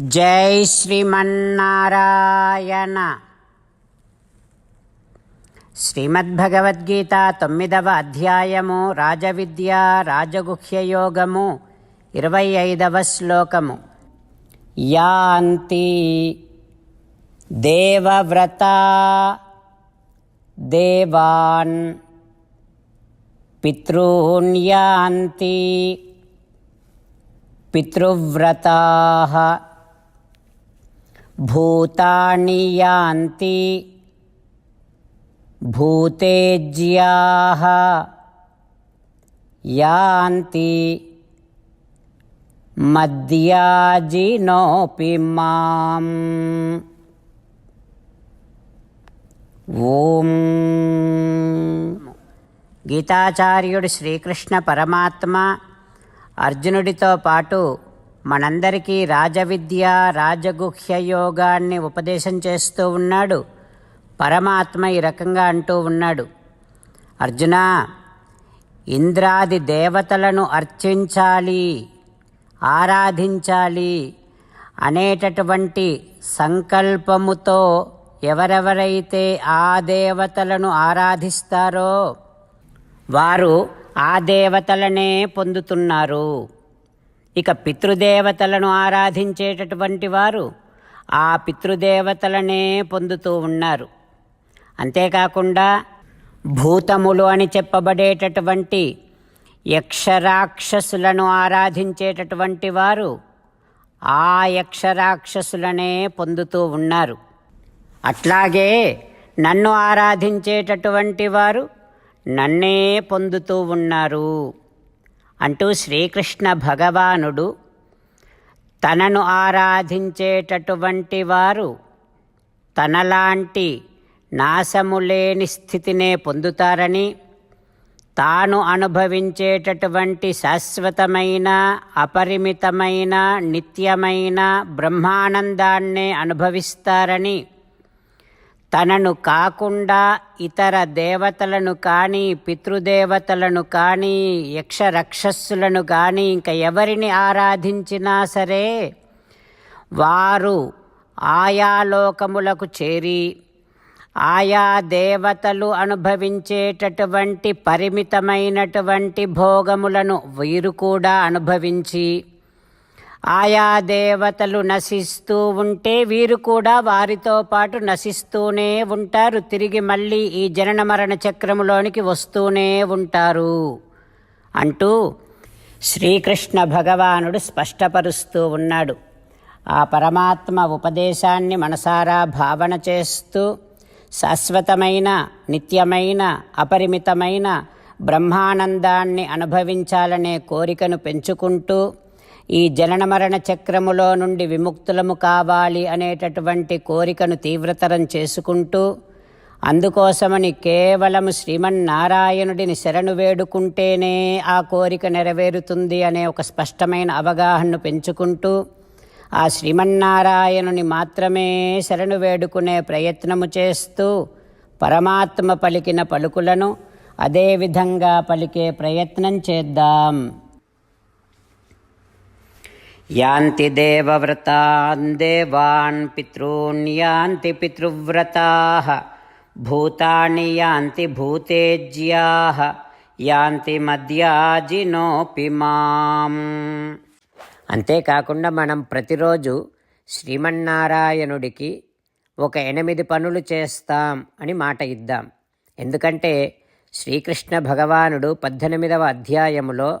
జై శ్రీమన్నారాయణ. శ్రీమద్భగవద్గీత తొమ్మిదవ అధ్యాయము రాజవిద్య రాజగుహ్యయోగము ఇరవై ఐదవ శ్లోకము. యాంతి దేవవ్రత దేవాన్ పితॄన్ యాంతి పితృవ్రతా భూతాని యాంతి భూతేజ్యాः యాంతి మద్యాజినోపి మాం ఓం గీతాచార్యుడు శ్రీకృష్ణ పరమాత్మ అర్జునుడితో పాటు మనందరికీ రాజవిద్య రాజగుహ్య యోగాన్ని ఉపదేశం చేస్తూ ఉన్నాడు. పరమాత్మ ఈ రకంగా అంటూ ఉన్నాడు. అర్జున ఇంద్రాది దేవతలను అర్చించాలి ఆరాధించాలి అనేటటువంటి సంకల్పముతో ఎవరెవరైతే ఆ దేవతలను ఆరాధిస్తారో వారు ఆ దేవతలనే పొందుతున్నారు. ఇక పితృదేవతలను ఆరాధించేటటువంటి వారు ఆ పితృదేవతలనే పొందుతూ ఉన్నారు. అంతేకాకుండా భూతములు అని చెప్పబడేటటువంటి యక్షరాక్షసులను ఆరాధించేటటువంటి వారు ఆ యక్షరాక్షసులనే పొందుతూ ఉన్నారు. అట్లాగే నన్ను ఆరాధించేటటువంటి వారు నన్నే పొందుతూ ఉన్నారు. అంటూ శ్రీకృష్ణ భగవానుడు తనను ఆరాధించేటటువంటి వారు తనలాంటి నాశము లేని స్థితినే పొందుతారని తాను అనుభవించేటటువంటి శాశ్వతమైన అపరిమితమైన నిత్యమైన బ్రహ్మానందాన్నే అనుభవిస్తారని తనను కాకుండా ఇతర దేవతలను కానీ పితృదేవతలను కానీ యక్షరక్షస్సులను కానీ ఇంకా ఎవరిని ఆరాధించినా సరే వారు ఆయా లోకములకు చేరి ఆయా దేవతలు అనుభవించేటటువంటి పరిమితమైనటువంటి భోగములను వీరు కూడా అనుభవించి ఆయా దేవతలు నశిస్తూ ఉంటే వీరు కూడా వారితో పాటు నశిస్తూనే ఉంటారు. తిరిగి మళ్ళీ ఈ జనన మరణ చక్రములోనికి వస్తూనే ఉంటారు. అంటూ శ్రీకృష్ణ భగవానుడు స్పష్టపరుస్తూ ఉన్నాడు. ఆ పరమాత్మ ఉపదేశాన్ని మనసారా భావన చేస్తూ శాశ్వతమైన నిత్యమైన అపరిమితమైన బ్రహ్మానందాన్ని అనుభవించాలనే కోరికను పెంచుకుంటూ ఈ జనన మరణ చక్రములో నుండి విముక్తులము కావాలి అనేటటువంటి కోరికను తీవ్రతరం చేసుకుంటూ అందుకోసమని కేవలం శ్రీమన్నారాయణుడిని శరణు వేడుకుంటేనే ఆ కోరిక నెరవేరుతుంది అనే ఒక స్పష్టమైన అవగాహనను పెంచుకుంటూ ఆ శ్రీమన్నారాయణుని మాత్రమే శరణు వేడుకునే ప్రయత్నము చేస్తూ పరమాత్మ పలికిన పలుకులను అదేవిధంగా పలికే ప్రయత్నం చేద్దాం. యాంతి దేవవ్రతాన్ దేవాన్ పితॄన్ యాంతి పితృవ్రతా. భూతాని యాంతి భూతేజ్యా. యాంతి మధ్యాజినోపి మాం. అంతేకాకుండా మనం ప్రతిరోజు శ్రీమన్నారాయణుడికి ఒక ఎనిమిది పనులు చేస్తాం అని మాట ఇద్దాం. ఎందుకంటే శ్రీకృష్ణ భగవానుడు పద్దెనిమిదవ అధ్యాయములో